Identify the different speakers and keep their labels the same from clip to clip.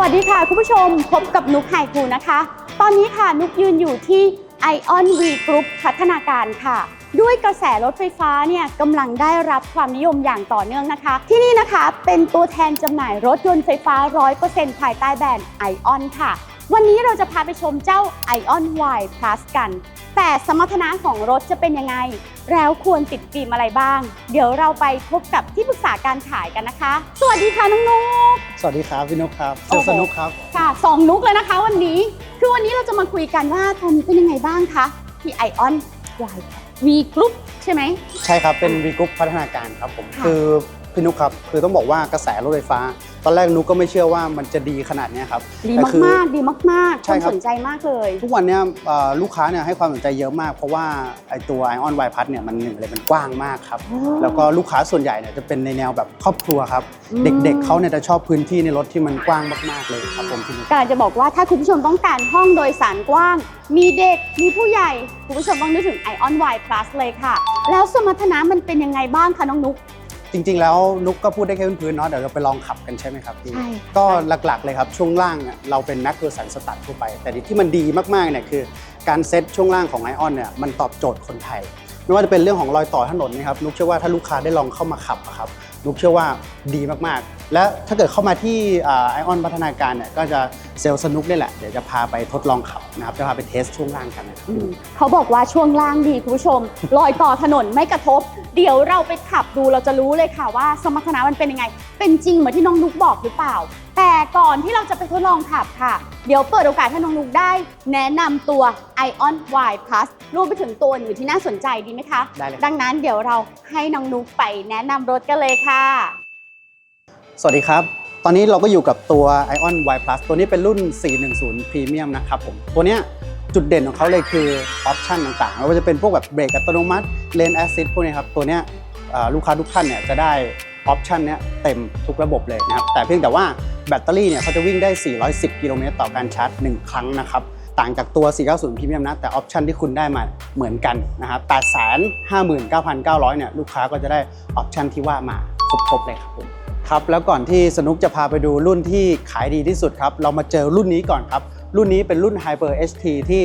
Speaker 1: วัสดีค่ะ คุณผู้ชมพบกับนุกไฮคูนะคะ ตอนนี้ค่ะนุกยืนอยู่ที่ Ion V Group พัฒนาการค่ะ ด้วยกระแสรถไฟฟ้าเนี่ยกำลังได้รับความนิยมอย่างต่อเนื่องนะคะ ที่นี่นะคะเป็นตัวแทนจำหน่ายรถยนต์ไฟฟ้า 100%ภายใต้แบรนด์ Ion ค่ะ วันนี้เราจะพาไปชมเจ้า Ion Y Plus กัน แต่สมรรถนะของรถจะเป็นยังไง แล้วควรติดฟิล์มอะไรบ้าง เดี๋ยวเราไปพบกับที่ปรึกษาการขายกันนะคะ สวัสดีค่ะน้องนุก
Speaker 2: สวัสดีครับพี่นุกครับ
Speaker 1: โอ้
Speaker 2: เซล
Speaker 1: โห
Speaker 2: สนุกครับ
Speaker 1: ค่ะสองนุกเลยนะคะวันนี้ คือวันนี้เราจะมาคุยกันว่าตอนนี้เป็นยังไงบ้างคะที่ไอออนวายวีกรุ๊ปใช่ไหม
Speaker 2: ใช่ครับเป็นวีกรุ๊ปพัฒนาการครับผม
Speaker 1: ค่ะ
Speaker 2: คือ พี่นุกครับคือต้องบอกว่ากระแสรถไฟฟ้า ตอนแรกนุกก็ไม่เชื่อว่ามันจะดีขนาดเนี้ยครับ
Speaker 1: ดี
Speaker 2: แต่คือ
Speaker 1: มากๆ ดีมากๆ
Speaker 2: ใช่
Speaker 1: คน
Speaker 2: ครับ
Speaker 1: สนใจมากเลย
Speaker 2: ทุกวันเนี้ยเอ่อลูกค้าเนี่ยให้ความสนใจเยอะมาก เพราะว่าไอตัว Ion Y Plus เนี่ยมันหนึ่งเลยมันกว้างมากครับ
Speaker 1: โอ้
Speaker 2: แล้วก็ลูกค้าส่วนใหญ่เนี่ยจะเป็นในแนวแบบครอบครัวครับ
Speaker 1: อืม
Speaker 2: เด็กๆเขาเนี่ยจะชอบพื้นที่ในรถที่มันกว้างมากๆเลยครับผมพี่นุก
Speaker 1: กำลังจะบอกว่าถ้าคุณผู้ชมต้องการห้องโดยสารกว้าง มีเด็ก มีผู้ใหญ่ คุณผู้ชมต้องนึกถึง Ion Y Plus เลยค่ะ แล้วสมรรถนะมันเป็นยังไงบ้างคะน้องนุก
Speaker 2: จริง ๆ แล้วนุกก็พูดได้แค่พื้นๆเนาะเดี๋ยวเราไปลองขับกันใช่ไหมครับพี่
Speaker 1: ใช่
Speaker 2: ก็หลักๆเลยครับช่วงล่างเนี่ยเราเป็นแม็กเ e อร์สันสตัดทั่วไป แต่ที่มันดีมากๆเนี่ยคือการเซ็ตช่วงล่างของไอออนเนี่ยมันตอบโจทย์คนไทย ไม่ว่าจะเป็นเรื่องของรอยต่อถนนนะครับนุกเชื่อว่าถ้าลูกค้าได้ลองเข้ามาขับอะครับ นุกเชื่อว่าดีมากๆ และถ้าเกิดเข้ามาที่ไอออนพัฒนาการเนี่ยก็จะเซลล์สนุกนี่แหละ เดี๋ยวจะพาไปทดลองขับนะครับ จะพาไปเทสช่วงล่างกันนะครับ
Speaker 1: เขาบอกว่าช่วงล่างดีคุณผู้ชมลอยต่อถนนไม่กระทบ เดี๋ยวเราไปขับดูเราจะรู้เลยค่ะว่าสมรรถนะมันเป็นยังไง เป็นจริงเหมือนที่น้องนุกบอกหรือเปล่าแต่ก่อนที่เราจะไปทดลองขับค่ะ เดี๋ยวเปิดโอกาสให้น้องนุกได้ แนะนำตัว Ion Y Plus รวมไปถึงตัวอื่นที่น่าสนใจดีไหมคะ
Speaker 2: ได้เลย
Speaker 1: ดังนั้นเดี๋ยวเราให้น้องนุกไปแนะนำรถกันเลยค่ะ
Speaker 2: สวัสดีครับ ตอนนี้เราก็อยู่กับตัว Ion Y Plus ตัวนี้เป็นรุ่น 410 Premium นะครับผม ตัวเนี้ยจุดเด่นของเขาเลยคือออปชันต่างๆไม่ว่าจะเป็นพวกแบบเบรกอัตโนมัติเลนแอสซิสพวกเนี้ยครับ ตัวเนี้ยเอ่อลูกค้าทุกท่านเนี่ยจะได้ ออปชันเนี้ยเต็มทุกระบบเลยนะครับ แต่เพียงแต่ว่าแบตเตอรี่เนี่ยเขาจะวิ่งได้ 410 กิโลเมตรต่อการชาร์จ 1 ครั้งนะครับ ต่างจากตัว 490 Premium นะ แต่ออปชันที่คุณได้มาเหมือนกันนะครับ 859,900 เนี่ยลูกค้าก็จะได้ออปชันที่ว่ามาครบๆเลยครับผมครับแล้วก่อนที่สนุกจะพาไปดูรุ่นที่ขายดีที่สุดครับ เรามาเจอรุ่นนี้ก่อนครับ รุ่นนี้เป็นรุ่น Hyper HT ที่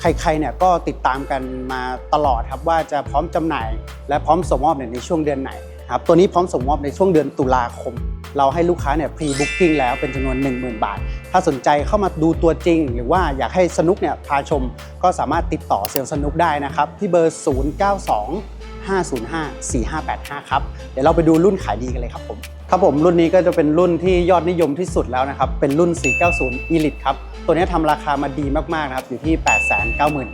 Speaker 2: ใครๆเนี่ยก็ติดตามกันมาตลอดครับว่าจะพร้อมจำหน่าย และพร้อมส่งมอบเนี่ยในช่วงเดือนไหน ครับตัวนี้พร้อมส่งมอบในช่วงเดือนตุลาคม เราให้ลูกค้าเนี่ยพรีบุ๊กิ้งแล้วเป็นจำนวน 10,000 บาท ถ้าสนใจเข้ามาดูตัวจริง หรือว่าอยากให้สนุกเนี่ยพาชมก็สามารถติดต่อเซลล์สนุกได้นะครับ ที่เบอร์ 092 505 4585 ครับ เดี๋ยวเราไปดูรุ่นขายดีกันเลยครับผม ครับผมรุ่นนี้ก็จะเป็นรุ่นที่ยอดนิยมที่สุดแล้วนะครับ เป็นรุ่น 490 Elite ครับ ตัวนี้ทำราคามาดีมากๆนะครับอยู่ที่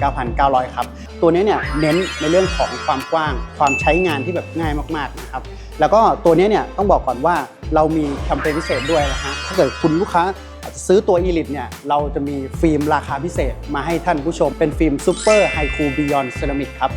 Speaker 2: 899,900 ครับ ตัวนี้เนี่ยเน้นในเรื่องของความกว้าง ความใช้งานที่แบบง่ายมากๆนะครับแล้วก็ตัวนี้เนี่ยต้องบอกก่อนว่าเรามีแคมเปญพิเศษด้วยนะฮะถ้าเกิดคุณลูกค้าอาจจะซื้อตัว Elite เนี่ยเราจะมีฟิล์มราคาพิเศษมาให้ท่านผู้ชมเป็นฟิล์ม Super High Cool Beyond Ceramic ครับ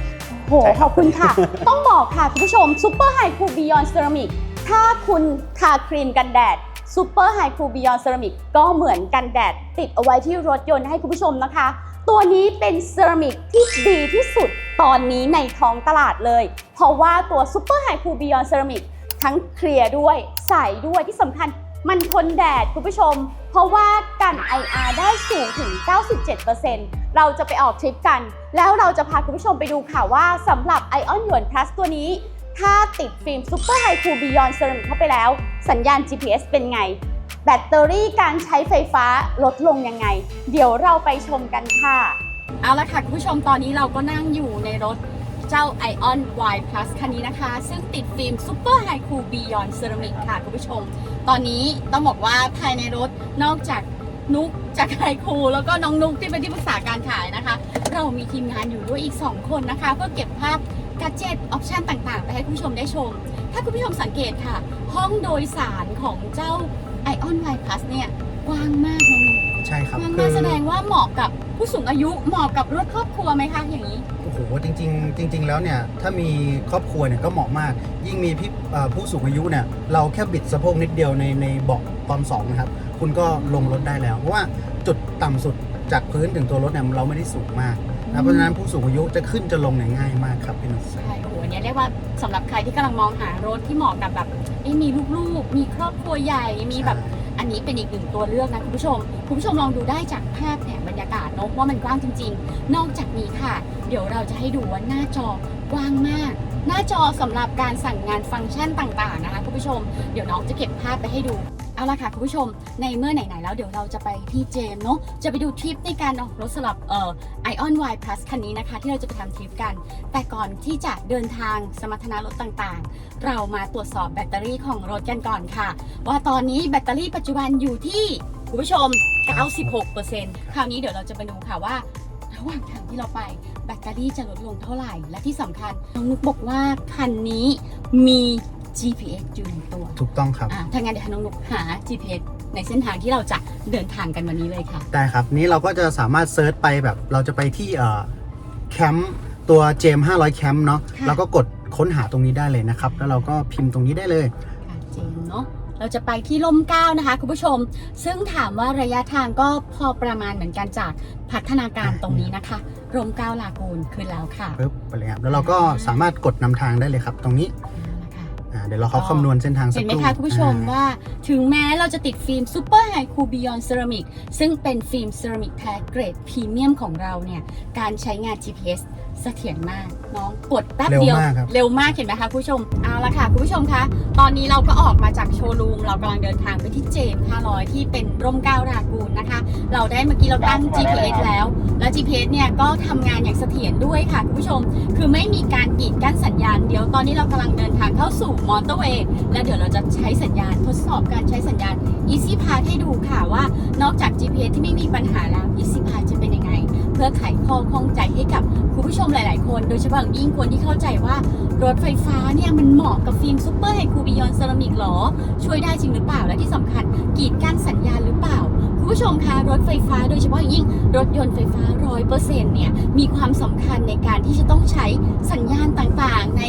Speaker 1: โห
Speaker 2: ใช่ครับ
Speaker 1: ขอบคุณค่ะ ต้องบอกค่ะ คุณผู้ชม Super High Cool Beyond Ceramic ถ้าคุณทาครีมกันแดด Super High Cool Beyond Ceramic ก็เหมือนกันแดด ติดเอาไว้ที่รถยนต์ให้คุณผู้ชมนะคะ ตัวนี้เป็นเซรามิกที่ดีที่สุดตอนนี้ในท้องตลาดเลย เพราะว่าตัว Super High Cool Beyond Ceramic ทั้งเคลียร์ด้วยใสด้วยที่สำคัญมันทนแดดคุณผู้ชม เพราะว่ากัน IR ได้สูงถึง 97%เราจะไปออกทริปกัน แล้วเราจะพาคุณผู้ชมไปดูค่ะว่าสำหรับ Ion หยวน Plus ตัวนี้ ถ้าติดฟิล์ม Super High Cool Beyond Ceramic เข้าไปแล้ว สัญญาณ GPS เป็นไง แบตเตอรี่การใช้ไฟฟ้าลดลงยังไง เดี๋ยวเราไปชมกันค่ะ เอาละค่ะคุณผู้ชมตอนนี้เราก็นั่งอยู่ในรถเจ้า Ion Y Plus คันนี้นะคะ ซึ่งติดฟิล์ม Super High Cool Beyond Ceramic ค่ะคุณผู้ชม ตอนนี้ต้องบอกว่าภายในรถนอกจากนุกจากไฮคูแล้วก็น้องนุกที่เป็นที่ปรึกษาการขายนะคะ เรามีทีมงานอยู่ด้วยอีก 2 คนนะคะ เพื่อเก็บภาพ กัจเจตออปชันต่างๆ ไปให้คุณผู้ชมได้ชม ถ้าคุณผู้ชมสังเกตค่ะ ห้องโดยสารของเจ้า Ion Y Plus เนี่ยกว้างมากน้องนุก
Speaker 2: ใช่ครับ
Speaker 1: กว้าง
Speaker 2: คื
Speaker 1: มาก
Speaker 2: อ
Speaker 1: แสดงว่าเหมาะกับผู้สูงอายุเหมาะกับรถครอบครัวไหมคะอย่างนี้
Speaker 3: โอ้โหจริง ๆ จริง ๆ แล้วเนี่ยถ้ามีครอบครัวเนี่ยก็เหมาะมาก ยิ่งมีพี่เอ่อผู้สูงอายุเนี่ยเราแค่บิดสะโพกนิดเดียวในในเบาะตอนสองนะครับคุณก็ลงรถได้แล้ว เพราะว่าจุดต่ำสุดจากพื้นถึงตัวรถเนี่ยเราไม่ได้สูงมาก นะเพราะฉะนั้นผู้สูงอายุจะขึ้นจะลงเนี่ยง่ายมากครับพี่หนุ่ม
Speaker 1: ใช่โอ้โหอันเนี้ยเรียกว่าสำหรับใครที่กำลังมองหารถที่เหมาะกับแบบเอ้ยมีลูกๆ มีครอบครัวใหญ่มีแบบ อันนี้เป็นอีกหนึ่งตัวเลือกนะคุณผู้ชม คุณผู้ชมลองดูได้จากภาพเนี่ยบรรยากาศเนอะว่ามันกว้างจริง ๆ นอกจากนี้ค่ะ เดี๋ยวเราจะให้ดูว่าหน้าจอกว้างมาก หน้าจอสำหรับการสั่งงานฟังก์ชันต่างๆนะคะคุณผู้ชม เดี๋ยวน้องจะเก็บภาพไปให้ดู เอาละค่ะคุณผู้ชมในเมื่อไหนๆแล้วเดี๋ยวเราจะไปที่เจมส์เนาะจะไปดูทริปในการออกรถสำหรับเอ่อ Ion Y Plus คันนี้นะคะ ที่เราจะไปทำทริปกัน แต่ก่อนที่จะเดินทางสมรรถนะรถต่างๆ เรามาตรวจสอบแบตเตอรี่ของรถกันก่อนค่ะ ว่าตอนนี้แบตเตอรี่ปัจจุบันอยู่ที่คุณผู้ชม 96%คราวนี้เดี๋ยวเราจะไปดูค่ะว่าระหว่างทางที่เราไปแบตเตอรี่จะลดลงเท่าไหร่ และที่สำคัญน้องนุกบอกว่าคันนี้มี GPS อยู่ในตัว
Speaker 2: ถูกต้องครับ
Speaker 1: อะถ้างั้นเดี๋ยวให้น้องนุกหา GPS ในเส้นทางที่เราจะเดินทางกันวันนี้เลยค่ะ
Speaker 2: ได้ครับ นี้เราก็จะสามารถเซิร์ชไปแบบเราจะไปที่เอ่อแคมป์ตัวเจม500แคมป์เนาะ
Speaker 1: ค่ะ
Speaker 2: เราก็กดค้นหาตรงนี้ได้เลยนะครับ แล้วเราก็พิมพ์ตรงนี้ได้เลย
Speaker 1: ค่ะเจนเนาะเราจะไปที่ล่มเกล้านะคะคุณผู้ชม ซึ่งถามว่าระยะทางก็พอประมาณเหมือนกันจากพัฒนาการตรงนี้นะคะร่มเกล้าลากูนขึ้นแล้วค่ะ
Speaker 2: ปึ๊บไปเลยครับแล้วเราก็สามารถกดนำทางได้เลยครับ ตรงนี้
Speaker 1: เอาละค่ะ
Speaker 2: อ่าเดี๋ยวเราเขาคำนวณเส้นทางสัก
Speaker 1: เห็น
Speaker 2: ค
Speaker 1: ไหม
Speaker 2: รู่
Speaker 1: คะคุณผู้ชม
Speaker 2: อ่า
Speaker 1: ว่าถึงแม้เราจะติดฟิล์มซูเปอร์ไฮคูบิยอนเซรามิกซึ่งเป็นฟิล์มเซรามิกแท้เกรดพรีเมียมของเราเนี่ย การใช้งาน GPS เสถียรมากน้องกดแป๊บ
Speaker 2: เร็ว
Speaker 1: เดียว
Speaker 2: มากครับ
Speaker 1: เร็วมากเห็นไหมคะคุณผู้ชมเอาละค่ะ คุณผู้ชมคะตอนนี้เราก็ออกมาจากโชว์รูม เรากำลังเดินทางไปที่เจมส์500 ที่เป็นร่มเกล้ารากูนนะคะ เราได้เมื่อกี้เราตั้ง GPS แล้ว แล้ว GPS เนี่ยก็ทำงานอย่างเสถียรด้วยค่ะคุณผู้ชม คือไม่มีการกีดกั้นสัญญาณเดี๋ยวตอนนี้เรากำลังเดินทางเข้าสู่มอเตอร์เวย์และเดี๋ยวเราจะใช้สัญญาณทดสอบการใช้สัญญาณ Easy Pass ให้ดูค่ะว่านอกจาก GPS ที่ไม่มีปัญหาแล้ว Easy Pass พื่อไขข้อข้องใจให้กับคุณผู้ชมหลาย ๆ คน โดยเฉพาะอย่างยิ่งคนที่เข้าใจว่ารถไฟฟ้าเนี่ยมันเหมาะกับฟิล์มซูเปอร์ไฮคูบิยอนเซรามิกหรอ ช่วยได้จริงหรือเปล่าและที่สำคัญกีดกั้นสัญญาณหรือเปล่า คุณผู้ชมคะรถไฟฟ้าโดยเฉพาะอย่างยิ่งรถยนต์ไฟฟ้า100%เนี่ยมีความสำคัญในการที่จะต้องใช้สัญญาณต่างๆ ใน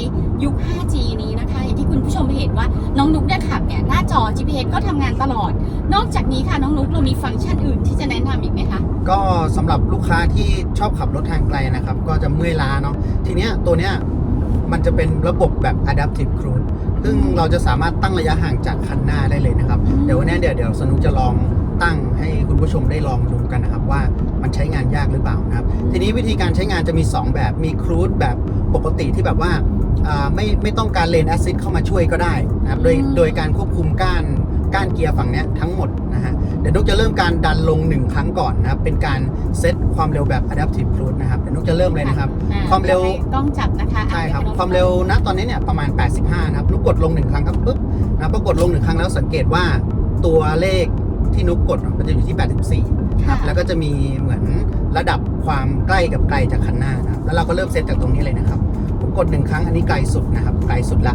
Speaker 1: ยุค 5G นี้นะคะอย่างที่คุณผู้ชมเห็นว่าน้องนุ๊กเนี่ยขับเนี่ยหน้าจอ GPS ก็ทำงานตลอด นอกจากนี้ค่ะน้องนุ๊กเรามีฟังก์ชันอื่นที่จะแนะนำอีกไหมคะ
Speaker 2: ก็สำหรับลูกค้าที่ชอบขับรถทางไกลนะครับ ก็จะเมื่อยล้าเนาะทีเนี้ยตัวเนี้ยมันจะเป็นระบบแบบ adaptive cruise ซึ่งเราจะสามารถตั้งระยะห่างจากคันหน้าได้เลยนะครับ
Speaker 1: อืม
Speaker 2: เดี๋ยววันนี้เดี๋ยวเดี๋ยวสนุกจะลอง ตั้งให้คุณผู้ชมได้ลองดูกันนะครับว่ามันใช้งานยากหรือเปล่านะครับ ทีนี้วิธีการใช้งานจะมี 2 แบบมีครูดแบบปกติที่แบบว่าอ่าไม่ไม่ต้องการเลนแอซิดเข้ามาช่วยก็ได้นะครับโดย
Speaker 1: อืม
Speaker 2: โดยการควบคุมก้านก้านเกียร์ฝั่งเนี้ยทั้งหมดนะฮะเดี๋ยวนุกจะเริ่มการดันลง 1 ครั้งก่อนนะครับ เป็นการเซตความเร็วแบบ adaptive cruise นะครับเดี๋ยวนุกจะเริ่มเลยนะครับ
Speaker 1: อ่
Speaker 2: ความเร็ว
Speaker 1: ให้กล้องจับนะคะ
Speaker 2: ใช่ครับ
Speaker 1: อะ
Speaker 2: ความเร็วณตอนนี้เนี่ยประมาณ 85 นะครับนุกกดลง 1 ครั้งครับปุ๊บนะพอกดลง 1 ครั้งแล้วสังเกตว่าตัวเลข ที่นุกกดมันจะอยู่ที่ 84
Speaker 1: ค่ะ
Speaker 2: แล้วก็จะมีเหมือนระดับความใกล้กับไกลจากคันหน้านะครับแล้วเราก็เริ่มเซตจากตรงนี้เลยนะครับ ผมกด1ครั้งอันนี้ไกลสุดนะครับ ไกลสุดละ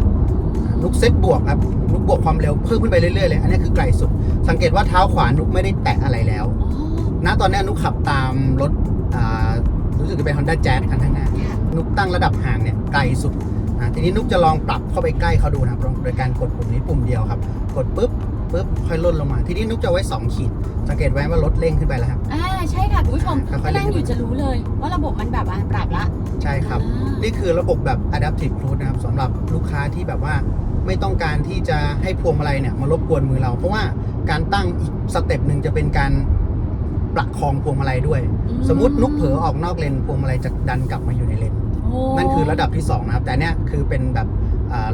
Speaker 2: นุกเซตบวกครับนุกบวกความเร็วเพิ่มขึ้นไปเรื่อยๆเลย อันนี้คือไกลสุด สังเกตว่าเท้าขวานุกไม่ได้แตะอะไรแล้ว
Speaker 1: อ๋อ
Speaker 2: ณตอนนี้นุกขับตามรถอ่ารู้สึกจะเป็น Honda Jazz คันข้างหน้า
Speaker 1: ค่ะ
Speaker 2: นุกตั้งระดับห่างเนี่ยไกลสุดอ่าทีนี้นุกจะลองปรับเข้าไปใกล้เขาดูนะครับโดยการกดปุ่มนี้ปุ่มเดียวครับ กดปุ๊บ ปุ๊บค่อยลดลงมา ทีนี้นุกจะไว้ 2 ขีด สังเกตไว้ว่ารถเร่งขึ้นไปแล้วครับ
Speaker 1: อ่าใช่ค่ะคุณผู้ชม
Speaker 2: ค่อยๆ
Speaker 1: ถ้านั่ง
Speaker 2: เล่น
Speaker 1: อยู่จะรู้เลย ว่าระบบมันแบบว่าปรับละ
Speaker 2: ใช่ครับ
Speaker 1: อ่า
Speaker 2: นี่คือระบบแบบ adaptive cruise นะครับสำหรับลูกค้าที่แบบว่าไม่ต้องการที่จะให้พวงมาลัยเนี่ยมารบกวนมือเรา เพราะว่าการตั้งอีกสเต็ปหนึ่งจะเป็นการประคองพวงมาลัยด้วยสมมตินุกเผลอออกนอกเลนพวงมาลัยจะดันกลับมาอยู่ในเลน
Speaker 1: โอ้
Speaker 2: นั่นคือระดับที่ 2 นะครับ แต่เนี้ยคือเป็นแบบอ่า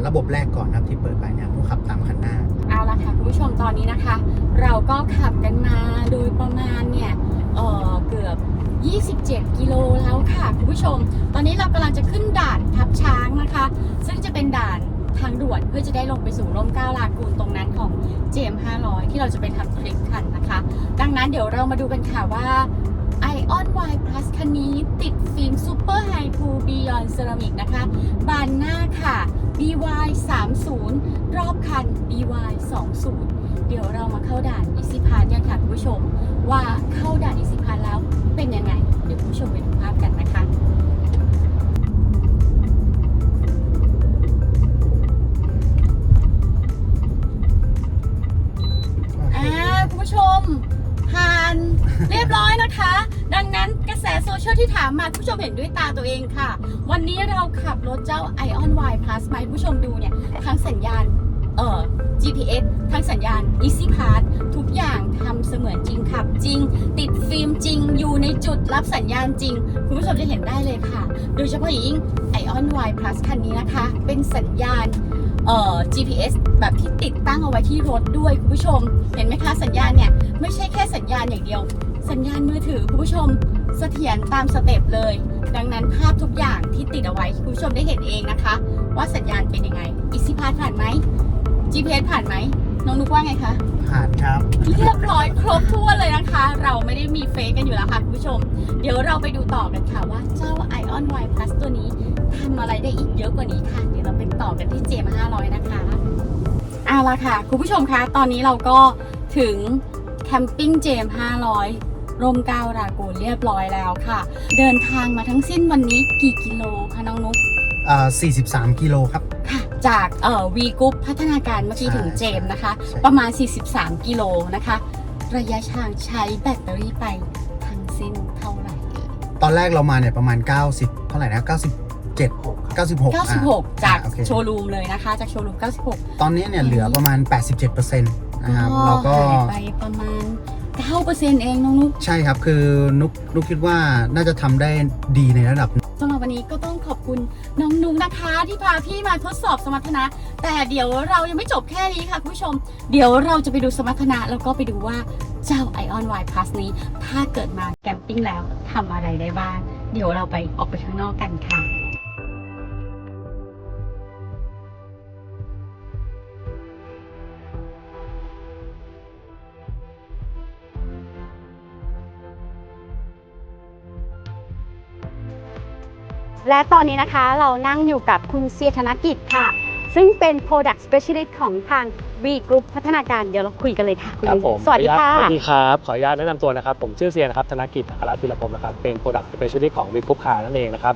Speaker 2: ระบบแรกก่อนนะครับที่เปิดไปเนี่ยนุกขับตามคันหน้า
Speaker 1: เอาละค่ะคุณผู้ชมตอนนี้นะคะ เราก็ขับกันมาโดยประมาณเนี่ยเออเกือบ 27 กิโลแล้วค่ะคุณผู้ชม ตอนนี้เรากำลังจะขึ้นด่านทับช้างนะคะ ซึ่งจะเป็นด่านทางด่วนเพื่อจะได้ลงไปสู่ร่มเก้าลากูนตรงนั้นของ JM500 ที่เราจะไปทำทริปกันนะคะ ดังนั้นเดี๋ยวเรามาดูกันค่ะว่า Ion Y Plus คันนี้ติดฟิล์ม Super High Cool Beyond Ceramic นะคะ บานหน้าค่ะ BY 30รอบคัน BY 20เดี๋ยวเรามาเข้าด่าน Easy Pass กันค่ะคุณผู้ชม ว่าเข้าด่าน Easy Pass แล้วเป็นยังไง เดี๋ยวคุณผู้ชมไปดูภาพกันนะคะอ่าคุณผู้ชม ผ่านเรียบร้อยนะคะ ดังนั้นกระแสโซเชียลที่ถามมาคุณผู้ชมเห็นด้วยตาตัวเองค่ะ วันนี้เราขับรถเจ้า Ion Y Plus มาให้คุณผู้ชมดูเนี่ยทั้งสัญญาณเอ่อ GPS ทั้งสัญญาณ Easy Pass ทุกอย่างทำเสมือนจริงขับจริง ติดฟิล์มจริงอยู่ในจุดรับสัญญาณจริง คุณผู้ชมจะเห็นได้เลยค่ะ โดยเฉพาะอย่างยิ่ง Ion Y Plus คันนี้นะคะ เป็นสัญญาณเอ่อ GPS แบบที่ติดตั้งเอาไว้ที่รถด้วยคุณผู้ชม เห็นไหมคะสัญญาณเนี่ย ไม่ใช่แค่สัญญาณอย่างเดียว สัญญาณมือถือคุณผู้ชมเสถียรตามสเต็ปเลย ดังนั้นภาพทุกอย่างที่ติดเอาไว้คุณผู้ชมได้เห็นเองนะคะ ว่าสัญญาณเป็นยังไง Easy Pass ผ่านไหม GPS ผ่านไหมน้องนุกว่าไงคะ
Speaker 2: ผ่านครับ
Speaker 1: เรียบร้อยครบถ้วนเลยนะคะ เราไม่ได้มีเฟซกันอยู่แล้วค่ะคุณผู้ชม เดี๋ยวเราไปดูต่อกันค่ะว่าเจ้า Ion Y Plus ตัวนี้ทำอะไรได้อีกเยอะกว่านี้ค่ะ เดี๋ยวเราไปต่อกันที่ JM 500 นะคะเอาละค่ะ คุณผู้ชมคะ ตอนนี้เราก็ถึง แคมปิ้ง JM 500 ร่มเกล้ารากูนเรียบร้อยแล้วค่ะ เดินทางมาทั้งสิ้นวันนี้กี่กิโลคะน้องนุ๊ก
Speaker 2: อ่า43 กิโลครับ
Speaker 1: ค่ะ จากเอ่อวีกุ๊ปพัฒนาการเมื่อกี้
Speaker 2: ใช่
Speaker 1: ถึงเจมส์นะคะ
Speaker 2: ใช่
Speaker 1: ประมาณ 43 กิโลนะคะ ระยะทางใช้แบตเตอรี่ไปทั้งสิ้นเท่าไหร่เอ่ย
Speaker 2: ตอนแรกเรามาเนี่ยประมาณ 90 เท่าไหร่นะ 97 96อะ
Speaker 1: 96 จาก
Speaker 2: อะโอเค
Speaker 1: โชว์รูมเลยนะคะ จากโชว์รูม 96
Speaker 2: ตอนนี้เนี่ยเหลือประมาณ 87% นะครับแล้วก็
Speaker 1: หายไปประมาณ9%เองน้องนุ๊ก
Speaker 2: ใช่ครับคือนุกนุกคิดว่าน่าจะทำได้ดีในระดับ
Speaker 1: สำหรับวันนี้ก็ต้องขอบคุณน้องนุ๊กนะคะ ที่พาพี่มาทดสอบสมรรถนะ แต่เดี๋ยวเรายังไม่จบแค่นี้ค่ะคุณผู้ชม เดี๋ยวเราจะไปดูสมรรถนะแล้วก็ไปดูว่าเจ้า Ion Y Plus นี้ ถ้าเกิดมาแคมปิ้งแล้วทำอะไรได้บ้าง เดี๋ยวเราไปออกไปข้างนอกกันค่ะ และตอนนี้นะคะเรานั่งอยู่กับคุณเสียธนกิจค่ะ ซึ่งเป็น Product Specialist ของทาง V Group พัฒนาการเดี๋ยวเราคุยกันเลยค่ะณ
Speaker 4: ครับผม
Speaker 1: สวัสดีค่ะ
Speaker 4: สวัสดีครับ ขออนุญาตแนะนำตัวนะครับ ผมชื่อเซียนนะครับ ธนกิจอัครศิลปมนะครับ เป็น Product Specialist ของวิ g ุ u p คานั่นเองนะครับ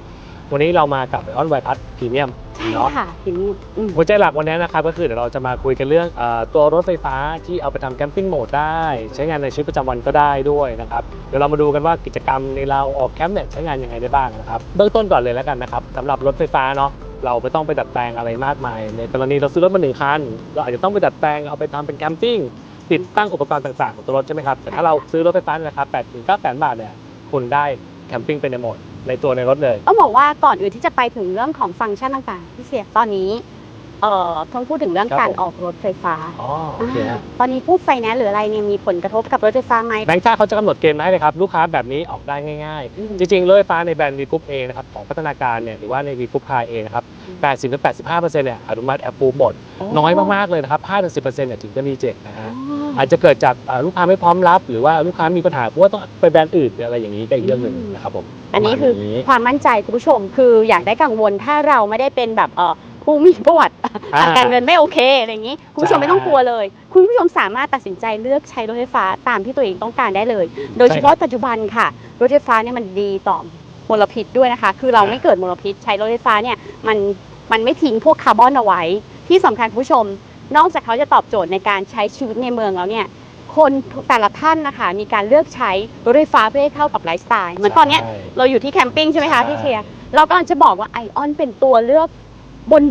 Speaker 4: วันนี้เรามากับ i อ n นไวพัทพรีเมียม
Speaker 1: ใช่
Speaker 4: เนาะ
Speaker 1: ค่ะทีนี้อืม
Speaker 4: หัวใจหลักวันนี้นะครับก็คือเดี๋ยวเราจะมาคุยกันเรื่องเออตัวรถไฟฟ้าที่เอาไปทำแคมปิ้งโหมดได้ ใช้งานในชีวิตประจำวันก็ได้ด้วยนะครับเดี๋ยวเรามาดูกันว่ากิจกรรมในเราออกแคมป์เนี่ยใช้งานยังไงได้บ้างนะครับเบื้องต้นก่อนเลยแล้วกันนะครับสำหรับรถไฟฟ้าเนาะเราไม่ต้องไปดัดแปลงอะไรมากมาย ในกรณีเราซื้อรถมาหนึ่งคันเราอาจจะต้องไปดัดแปลงเอาไปทำเป็นแคมปิ้ง ติดตั้งอุปกรณ์ต่างๆของตัวรถใช่ไหมครับ แต่ถ้าเราซื้อรถไฟฟ้าในราคา8ถึง9แสนบาทเนี่ย คุณได้แคมปิ้งเป็นในโหมด ในตัวในรถเลย
Speaker 1: ต้องบอกว่าก่อนอื่นที่จะไปถึงเรื่องของฟังก์ชันต่างๆที่เสียตอนนี้เอ่อต้องพูดถึงเรื่อง
Speaker 4: ครับ
Speaker 1: การ
Speaker 4: ผม
Speaker 1: ออกรถไฟฟ้า
Speaker 4: อ๋อโอเคฮะ
Speaker 1: ตอนนี้ผู้ไฟแนนซ์หรืออะไรเนี่ยมีผลกระทบกับรถไฟฟ้าไหม
Speaker 4: แบงค์ชาติเขาจะกำหนดเกณฑ์มาให้เลยครับ ลูกค้าแบบนี้ออกได้ง่าย
Speaker 1: อืม
Speaker 4: ๆ จริง ๆ รถไฟฟ้าในแบรนด์วีกรุ๊ปเองนะครับของพัฒนาการเนี่ยหรือว่าในวีกรุ๊ปคาเองนะครับ 80ถึง85เปอร์เซ็นต์เนี่ยอนุมัติแอปปูหมด น้อยมาก ๆ เลยนะครับ5ถึง10เปอร์เซ็นต์เนี่ยถึงจะรีเจ็คนะ
Speaker 1: อ๋
Speaker 4: ฮะ
Speaker 1: อ
Speaker 4: อาจจะเกิดจากอ่าลูกค้าไม่พร้อมรับ หรือว่าลูกค้ามีปัญหาเพราะว่าต้องไปแบรนด์อื่นหรืออะไรอย่างนี้ก็อีกเรื่องหนึ่งนะครับผม
Speaker 1: อันนี้คือ
Speaker 4: ประมาณนี้
Speaker 1: ความมั่นใจคุณผู้ชมคืออยากได้กังวลถ้าเราไม่ได้เป็นแบบเออผู้มีประวัติ
Speaker 4: อ่า
Speaker 1: การเงินไม่โอเคอะไรอย่างนี้ คุณผู้ชม
Speaker 4: ใช่
Speaker 1: ไม่ต้องกลัวเลย คุณผู้ชมสามารถตัดสินใจเลือกใช้รถไฟฟ้าตามที่ตัวเองต้องการได้เลย โดยเฉพาะปัจจุบันค่ะ รถไฟฟ้าเนี่ยมันดีต่อมลพิษด้วยนะคะ คือเราไม่เกิดมลพิษ ใช้รถไฟฟ้าเนี่ยมันมันไม่ทิ้งพวกคาร์บอนเอาไว้ ที่สำคัญคุณผู้ชม นอกจากเขาจะตอบโจทย์ในการใช้ชีวิตในเมืองแล้วเนี่ยคนแต่ละท่านนะคะมีการเลือกใช้รถไฟฟ้าเพื่อให้เข้ากับไลฟ์สไตล์เหมือนตอนเนี้ย
Speaker 4: ใช่
Speaker 1: เราอยู่ที่แคมปิ้งใช่ไหมคะ
Speaker 4: ใช่
Speaker 1: พี่เทียร์เรากำลังจะบอกว่าไอออนเป็นตัวเลือก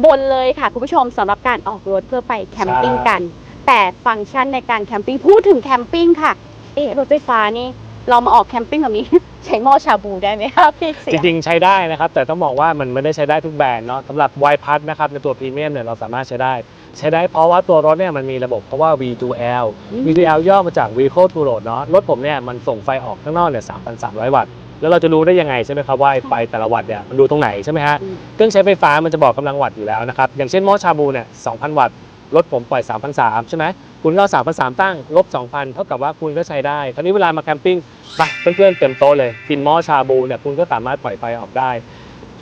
Speaker 1: บนๆเลยค่ะ คุณผู้ชมสำหรับการออกรถเพื่อไปแคมปิ้งกัน แต่ฟังก์ชันในการแคมปิ้งพูดถึงแคมปิ้งค่ะ เอ๊ะรถไฟฟ้านี่เรามาออกแคมปิ้งแบบนี้ ใช้หม้อชาบูได้ไหมคะพี่เสี
Speaker 4: จ
Speaker 1: ย
Speaker 4: ริงๆใช้ได้นะครับ แต่ต้องบอกว่ามันไม่ได้ใช้ได้ทุกแบรนด์เนาะสำหรับไวพัทนะครับในตัวพรีเมียมเนี่ยเราสามารถใช้ได้ ใช้ได้เพราะว่าตัวรถเนี่ยมันมีระบบเพราะว่า V2L V2L ย่อมาจาก Vehicle to Load เนาะรถผมเนี่ยมันส่งไฟออกข้างนอกเนี่ย3,300 วัตต์แล้วเราจะรู้ได้ยังไงใช่ไหมครับว่าไฟแต่ละวัตต์เนี่ยมันดูตรงไหนใช่ไหมฮะ
Speaker 1: อืม
Speaker 4: เครื่องใช้ไฟฟ้ามันจะบอกกำลังวัตต์อยู่แล้วนะครับอย่างเช่นหม้อชาบูเนี่ย2,000 วัตต์รถผมปล่อย 3,300 ใช่ไหมคุณก็เอา3,300 ตั้งลบ 2,000 เท่ากับว่าคุณก็ใช้ได้คราวนี้เวลามาแคมปิ้งไปเพื่อนๆเต็มโต๊ะเลยกินหม้อชาบูเนี่ยคุณก็สามารถปล่อยไฟออกได้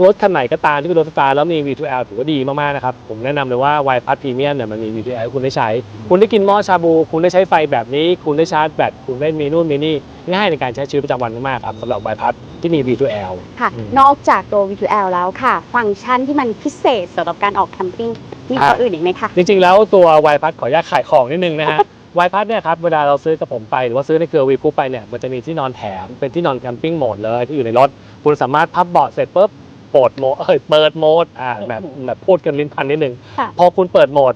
Speaker 4: รถคันไหนก็ตามที่เป็นรถไฟฟ้าแล้วมี V2L ถือว่าดีมากๆนะครับ ผมแนะนำเลยว่า y p a s Premium เนี่ยมันมี V2L ให้คุณได้ใช้ คุณได้กินหม้อชาบู คุณได้ใช้ไฟแบบนี้ คุณได้ชาร์จแบตคุณได้มีนู่นมีนี่ง่ายในการใช้ชีวิตประจำวันมากๆครับสำหรับ y p a s ที่มี V2L
Speaker 1: ค่ะ
Speaker 4: อืม
Speaker 1: นอกจากตัว V2L แล้วค่ะ ฟังก์ชันที่มันพิเศษสำหรับการออกแคมปิ้งมีตัว
Speaker 4: อะ
Speaker 1: อื่นอีกไหมคะ
Speaker 4: จริงๆ แล้วตัว y p a s ขออนุญาตขายของนิดนึงนะฮะ y p a s เนี่ยครับเวลาเราซื้อกับผมไปหรือว่าซื้อในเครือวีคูไปเนี่ยมันจะมีที่นอนแถมเป็นที่นอนแคมปิ้งโหมดเลยที่อยู่ในรถ คุณสามารถพับเบาะเสร็จปุ๊บเปิดโหมดเอ้ยเปิดโหมดอ่าแบบแบบพูดกันลิ้นพันนิดนึง
Speaker 1: ค่ะ
Speaker 4: พอคุณเปิดโหมด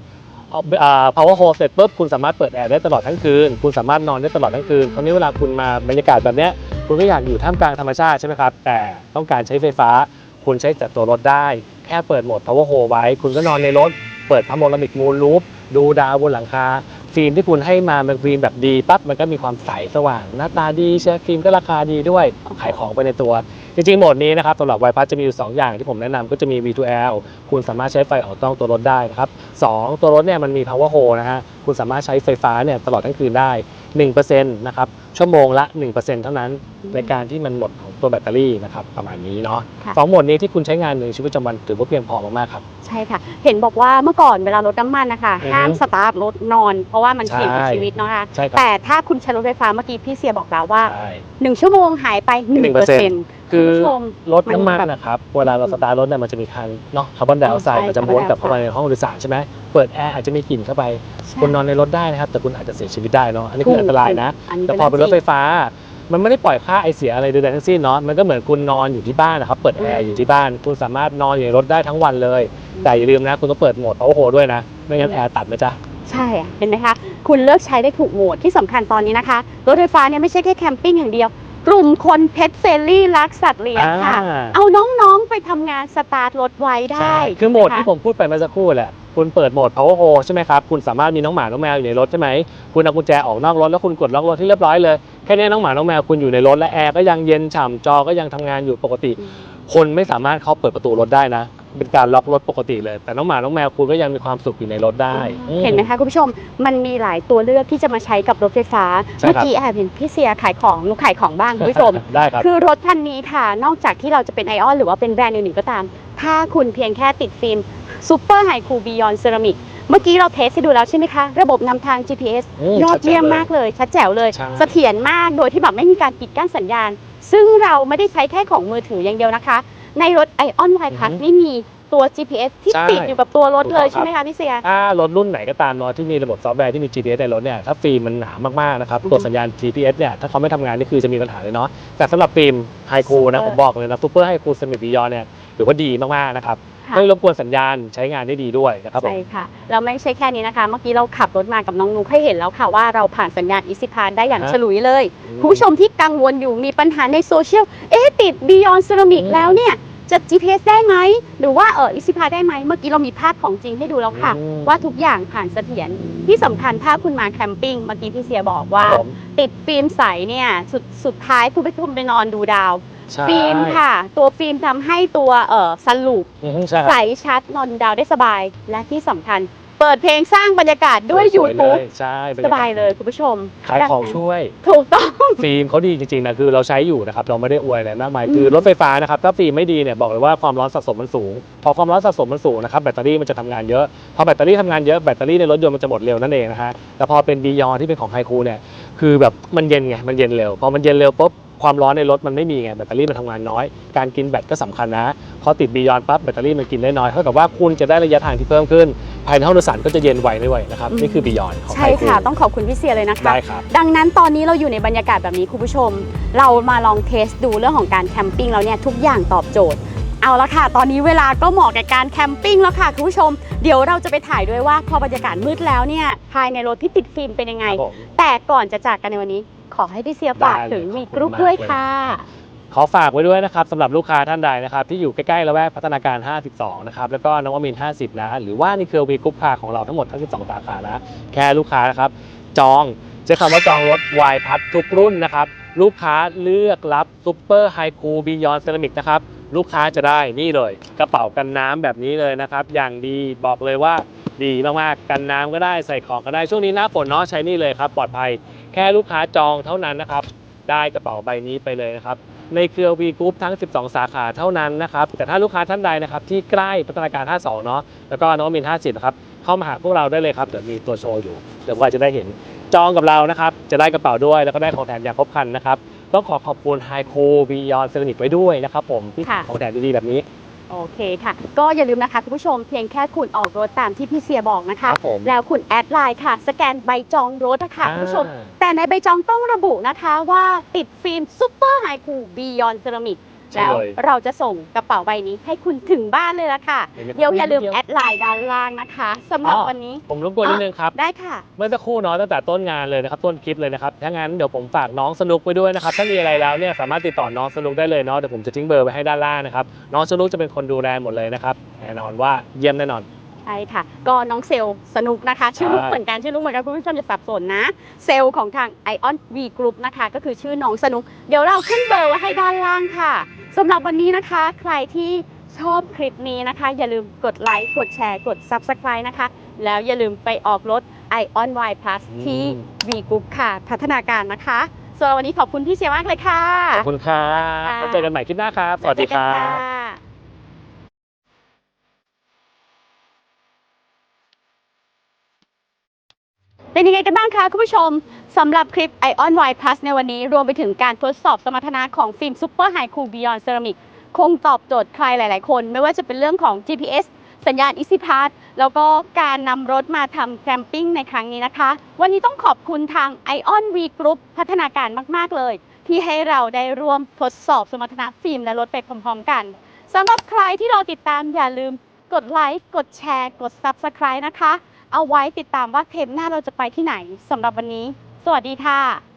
Speaker 4: อ่า power hole เสร็จปุ๊บคุณสามารถเปิดแอร์ได้ตลอดทั้งคืน คุณสามารถนอนได้ตลอดทั้งคืนคราวนี้เวลาคุณมาบรรยากาศแบบเนี้ยคุณก็อยากอยู่ท่ามกลางธรรมชาติใช่ไหมครับ แต่ต้องการใช้ไฟฟ้า คุณใช้จากตัวรถได้ แค่เปิดโหมด power hole ไว้ คุณก็นอนในรถ เปิดพาโนรามิกมูลรูฟดูดาวบนหลังคา ฟิล์มที่คุณให้มาเป็นฟิล์มแบบดีปั๊บมันก็มีความใสสว่าง หน้าตาดีใช่ฟิล์มก็ราคาดีด้วยขายของไปในตัว จริงๆโหมดนี้นะครับสำหรับไวพัสจะมีอยู่ 2 อย่างที่ผมแนะนำก็จะมี V2L คุณสามารถใช้ไฟออกต้องตัวรถได้นะครับสองตัวรถเนี่ยมันมี power hole นะฮะคุณสามารถใช้ไฟฟ้าเนี่ยตลอดทั้งคืนได้ 1%นะครับชั่วโมงละ 1%เท่านั้นในการที่มันหมดของตัวแบตเตอรี่นะครับประมาณนี้เนาะ
Speaker 1: ค่ะ
Speaker 4: สองโหมดนี้ที่คุณใช้งานในชีวิตประจำวันถือว่าเพียงพอมากๆครับ
Speaker 1: ใช่ค่ะ เห็นบอกว่าเมื่อก่อนเวลารถน้ำมันนะคะ
Speaker 4: อือฮึ
Speaker 1: ห้ามสตาร์ทรถนอน เพราะว่ามันเสี่ยงกับ
Speaker 4: ใช่
Speaker 1: ชีวิตเนาะคะ
Speaker 4: ใช่ครับ
Speaker 1: แต่ถ้าคุณใช้รถไฟฟ้าเมื่อกี้พี่เสียบอกแล้วว่า
Speaker 4: ใช่
Speaker 1: 1ชั่วโมงหายไป1%เปอร์เซ็นต์
Speaker 4: คือ
Speaker 1: คุณผู้ชม
Speaker 4: รถน้ำมัน
Speaker 1: มันแบบ
Speaker 4: นะครับ เวลาเราสตาร์ทรถเนี่ยมันจะมีคันเนาะคาร์บอนไดออกไซด์
Speaker 1: ใช่
Speaker 4: มันจะม้วนกลับ
Speaker 1: คาร์บอนไดออกไซด์
Speaker 4: เข้ามาในห้องโดยสารใช่ไหมเปิดแอร์อาจจะมีกลิ่นเข้าไปคุณนอนในรถได้นะครับ แต่คุณอาจจะเสียชีวิตได้เนาะอันนี้คืออันตรายนะ
Speaker 1: อันนี้
Speaker 4: แต่พอเป็นรถไฟฟ้า มันไม่ได้ปล่อยค่าไอเสียอะไรใดๆทั้งสิ้นเนาะมันก็เหมือนคุณนอนอยู่ที่บ้านนะครับเปิดแอร์อยู่ที่บ้าน คุณสามารถนอนอยู่ในรถได้ทั้งวันเลย แต่อย่าลืมนะ คุณต้องเปิดโหมด power hole ด้วยนะไม่งั้นแอร์ตัดนะจ๊ะ
Speaker 1: ใช่อะเห็นไหมคะ คุณเลือกใช้ได้ถูกโหมดที่สำคัญตอนนี้นะคะ รถไฟฟ้าเนี่ยไม่ใช่แค่แคมปิ้งอย่างเดียว กลุ่มคนเพชรเฟรนลี่รักสัตว์เลี้ยงค่ะ
Speaker 4: อ่า
Speaker 1: เอาน้องๆไปทำงานสตาร์ทรถไว้ได้
Speaker 4: ใช่คือโหมด
Speaker 1: นะะ
Speaker 4: ที่ผมพูดไปเมื่อสักครู่แหละ คุณเปิดโหมด power hole ใช่ไหมครับคุณสามารถมีน้องหมาน้องแมวอยู่ในรถใช่ไหมคุณเอากุญแจออกนอกรถแล้วคุณกดล็อกรถที่เรียบร้อยเลยแค่นี้น้องหมาน้องแมวคุณอยู่ในรถและแอร์ก็ยังเย็นฉ่ำจอก็ยังทำงานอยู่ปกติ คนไม่สามารถเข้าเปิดประตูรถได้นะ เป็นการล็อกรถปกติเลย แต่น้องหมาน้องแมวคุณก็ยังมีความสุขอยู่ในรถได้
Speaker 1: เห็นไหมคะคุณผู้ชมมันมีหลายตัวเลือกที่จะมาใช้กับรถไฟฟ้า
Speaker 4: ใช่
Speaker 1: เมื่อ
Speaker 4: ครับ
Speaker 1: กี้แอบเห็นพี่เสียขายของหนูขายของบ้างคุณผู้ชม
Speaker 4: ได้ครับ
Speaker 1: คือรถคันนี้ค่ะ นอกจากที่เราจะเป็นไอออนหรือว่าเป็นแบรนด์อื่นๆก็ตาม ถ้าคุณเพียงแค่ติดฟิล์ม ซูเปอร์ไฮคูบิยอนเซรามิกเมื่อกี้เราเทสให้ดูแล้วใช่ไหมคะ ระบบนำทาง GPS
Speaker 4: อืม
Speaker 1: ยอดเยี่ยม
Speaker 4: ชัดเจนเลย
Speaker 1: มากเลย ชัดแจ๋วเลย
Speaker 4: ใช่
Speaker 1: เสถียรมากโดยที่แบบไม่มีการปิดกั้นสัญญาณ ซึ่งเราไม่ได้ใช้แค่ของมือถืออย่างเดียวนะคะ ในรถไอออนไวพัสนี่มีตัว GPS ที่
Speaker 4: ใช่
Speaker 1: ติดอยู่กับตัวรถเลย
Speaker 4: ถูกต้องครับ
Speaker 1: ใช่ไหมคะพี่เสีย
Speaker 4: ถ้ารถรุ่นไหนก็ตามเนาะที่มีระบบซอฟต์แวร์ที่มี GPS ในรถเนี่ยถ้าฟิล์มมันหนามากๆนะครับ
Speaker 1: อือฮึ
Speaker 4: ตัวสัญญาณ GPS เนี่ยถ้าเขาไม่ทำงานนี่คือจะมีปัญหาเลยเนาะแต่สำหรับฟิล์มไฮคูนะ
Speaker 1: Super
Speaker 4: ผมบอกเลยนะซูเปอร์ไฮคูสมิธบิยอนเนี่ยถือว่าดีมากๆนะครับ
Speaker 1: ค่ะ
Speaker 4: ไม่รบกวนสัญญาณใช้งานได้ดีด้วยนะครับผม
Speaker 1: ใช่ค่ะแล้วไม่ใช่แค่นี้นะคะ เมื่อกี้เราขับรถมากับน้องนุ๊กให้เห็นแล้วค่ะว่าเราผ่านสัญญาณอิสิพานได้อย่าง
Speaker 4: ฮะ
Speaker 1: ฉลุยเลย
Speaker 4: อืม
Speaker 1: คุณผู้ชมที่กังวลอยู่มีปัญหาในโซเชียล เอ๊ะ ติด Beyond Ceramic
Speaker 4: อืม
Speaker 1: แล้วเนี่ย จะ GPS ได้ไหม หรือว่าเอออิสิพาได้ไหม เมื่อกี้เรามีภาพของจริงให้ดูแล้วค่ะ
Speaker 4: อืม
Speaker 1: ว่าทุกอย่างผ่านเสถียรที่สำคัญถ้าคุณมาแคมปิ้งเมื่อกี้พี่เสียบอกว่า
Speaker 4: ผม
Speaker 1: ติดฟิล์มใสเนี่ยสุดสุดท้ายคุณไปคุณไปนอนดูดาว
Speaker 4: ใช่
Speaker 1: ฟิล์มค่ะ ตัวฟิล์มทำให้ตัวเออสลูป
Speaker 4: อืมใช่ค
Speaker 1: ใส
Speaker 4: รับ
Speaker 1: ชัดนอนดาวได้สบาย และที่สำคัญ เปิดเพลงสร้างบรรยากาศด้วย
Speaker 4: สวๆ
Speaker 1: YouTube
Speaker 4: เลใช่
Speaker 1: สบายเลยคุณผู้ชม
Speaker 4: ขายของช่วย
Speaker 1: ถูกต้อง
Speaker 4: ฟิล์มเขาดีจริงๆนะคือเราใช้อยู่นะครับเราไม่ได้อวยอะไรมากมาย
Speaker 1: อืม
Speaker 4: คือรถไฟฟ้านะครับถ้าฟิล์มไม่ดีเนี่ยบอกเลยว่าความร้อนสะสมมันสูง พอความร้อนสะสมมันสูงนะครับแบตเตอรี่มันจะทำงานเยอะ พอแบตเตอรี่ทำงานเยอะแบตเตอรี่ในรถยนต์มันจะหมดเร็วนั่นเองนะฮะแต่พอเป็นบียอนที่เป็นของไฮคูเนี่ยคือแบบมันเย็นไงมันเย็นเร็วพอมันเย็นเร็วปุ๊บ ความร้อนในรถมันไม่มีไงแบตเตอรี่มันทำงานน้อย การกินแบตก็สำคัญนะพอติดบียอนปั๊บแบตเตอรี่มันกินได้น้อยเท่ากับว่าคุณจะได้ระยะทางที่เพิ่มขึ้น ภายในห้องโดยสารก็จะเย็นไวด้วยนะครับ
Speaker 1: อืม
Speaker 4: นี่คือบียอนของไฮ
Speaker 1: ใช่
Speaker 4: คู
Speaker 1: ค่ะ ต้องขอบคุณพี่เสียเลยนะคะ
Speaker 4: ได้ครับ
Speaker 1: ดังนั้นตอนนี้เราอยู่ในบรรยากาศแบบนี้คุณผู้ชม เรามาลองเทสดูเรื่องของการแคมปิ้งแล้วเนี่ยทุกอย่างตอบโจทย์เอาละค่ะ ตอนนี้เวลาก็เหมาะกับการแคมปิ้งแล้วค่ะคุณผู้ชม เดี๋ยวเราจะไปถ่ายด้วยว่าพอบรรยากาศมืดแล้วเนี่ย ภายในรถที่ติดฟิล์มเป็นยังไง
Speaker 4: ครับผม
Speaker 1: แต่ก่อนจะจากกันในวันนี้ ขอให้พี่เสียฝาก
Speaker 4: ได้เลย
Speaker 1: ถึงมี
Speaker 4: ขอบคุณ
Speaker 1: กรุ๊ป
Speaker 4: มาก
Speaker 1: ด้วย
Speaker 4: เลย
Speaker 1: ค่ะ
Speaker 4: ขอฝากไว้ด้วยนะครับสำหรับลูกค้าท่านใดนะครับ ที่อยู่ใกล้ๆละแวกพัฒนาการ 52 นะครับ แล้วก็นวมินทร์50 นะ หรือว่านี่คือวีกรุ๊ปคาของเราทั้งหมดทั้ง 12 สาขานะแค่ลูกค้านะครับ จองใช้คำว่าจองรถวายพัดทุกรุ่นนะครับลูกค้าเลือกรับซูเปอร์ไฮคูบิยอนเซรามิกนะครับลูกค้าจะได้นี่เลย กระเป๋ากันน้ำแบบนี้เลยนะครับ อย่างดีบอกเลยว่าดีมากๆ กันน้ำก็ได้ใส่ของก็ได้ช่วงนี้หน้าฝนเนาะใช้นี่เลยครับ ปลอดภัย แค่ลูกค้าจองเท่านั้นนะครับ ได้กระเป๋าใบนี้ไปเลยนะครับ ในเครือ V Group ทั้ง 12 สาขาเท่านั้นนะครับ แต่ถ้าลูกค้าท่านใดนะครับที่ใกล้พัฒนาการ 52 เนาะแล้วก็นวมินทร์50 นะครับ เข้ามาหาพวกเราได้เลยครับ เดี๋ยวมีตัวโชว์อยู่ เดี๋ยวว่าจะได้เห็นจองกับเรานะครับ จะได้กระเป๋าด้วย แล้วก็ได้ของแถมอย่างครบครันนะครับ ต้องขอขอบคุณ High Co Beyond c e r a m i c ไว้ด้วยนะครับผมที่
Speaker 1: ค่ะ
Speaker 4: ของแถมดีๆแบบนี้
Speaker 1: โอเคค่ะ ก็อย่าลืมนะคะคุณผู้ชมเพียงแค่คุณออกรถตามที่พี่เสียบอกนะคะ
Speaker 4: ครับผม
Speaker 1: แล้วคุณแอดไลน์ค่ะ สแกนใบจองรถนะคะคุณผู้ชม
Speaker 4: อ่า
Speaker 1: แต่ในใบจองต้องระบุนะคะว่าติดฟิล์มซูเปอร์ไฮคูบียอนเซรามิก
Speaker 4: ใช่
Speaker 1: แล้ว
Speaker 4: เลย
Speaker 1: เราจะส่งกระเป๋าใบนี้ให้คุณถึงบ้านเลยละค่ะ
Speaker 4: เห็นไหม
Speaker 1: เดี๋ยวอย่าลืมแอดไลน์ด้านล่างนะคะสำหรับ
Speaker 4: อ๋อ
Speaker 1: วันนี้
Speaker 4: ผมรบกวนนิดนึงครับ
Speaker 1: ได้ค่ะ
Speaker 4: เมื่อสักครู่เนาะตั้งแต่ต้นงานเลยนะครับ ต้นคลิปเลยนะครับ ถ้างั้นเดี๋ยวผมฝากน้องสนุกไปด้วยนะครับ ถ้ามีอะไรแล้วเนี่ยสามารถติดต่อน้องสนุกได้เลยเนาะ เดี๋ยวผมจะทิ้งเบอร์ไว้ให้ด้านล่างนะครับ น้องสนุกจะเป็นคนดูแลหมดเลยนะครับ แน่นอนว่าเยี่ยมแน่นอน
Speaker 1: ใช่ค่ะ ก็น้องเซลล์สนุกนะคะ ชื่อลูก
Speaker 4: ใช่
Speaker 1: เหมือนกันชื่อลูกเหมือนกันคุณผู้ชมจะสับสนนะ เซลล์ของทาง Ion V Group นะคะ ก็คือชื่อน้องสนุก เดี๋ยวเราขึ้นเบอร์ไว้ให้ด้านล่างค่ะ สำหรับวันนี้นะคะ ใครที่ชอบคลิปนี้นะคะ อย่าลืมกดไลค์กดแชร์กด Subscribe นะคะ แล้วอย่าลืมไปออกรถ Ion Y Plus ที่ V Group ค่ะ พัฒนาการนะคะส่วนวันนี้ขอบคุณพี่เซลมากเลยค่ะ
Speaker 4: ขอบคุณครับ
Speaker 1: ค่ะ
Speaker 4: แล้วเจอกันใหม่คลิปหน้าครับ สวัสดีครั
Speaker 1: เจอกัน
Speaker 4: บ
Speaker 1: ค่ะ เป็นยังไงกันบ้างคะคุณผู้ชมสำหรับคลิป Ion Y Plus ในวันนี้รวมไปถึงการทดสอบสมรรถนะของฟิล์ม Super High Cool Beyond Ceramic คงตอบโจทย์ใครหลาย ๆ คน ไม่ว่าจะเป็นเรื่องของ GPS สัญญาณ Easy Pass แล้วก็การนำรถมาทำแคมปิ้งในครั้งนี้นะคะ วันนี้ต้องขอบคุณทาง Ion V Group พัฒนาการมาก ๆ เลย ที่ให้เราได้ร่วมทดสอบสมรรถนะฟิล์มและรถไปพร้อม ๆ กันสำหรับใครที่รอติดตามอย่าลืมกดไลค์กดแชร์ กด Subscribe นะคะ เอาไว้ติดตามว่าเทปหน้าเราจะไปที่ไหนสำหรับวันนี้ สวัสดีค่ะ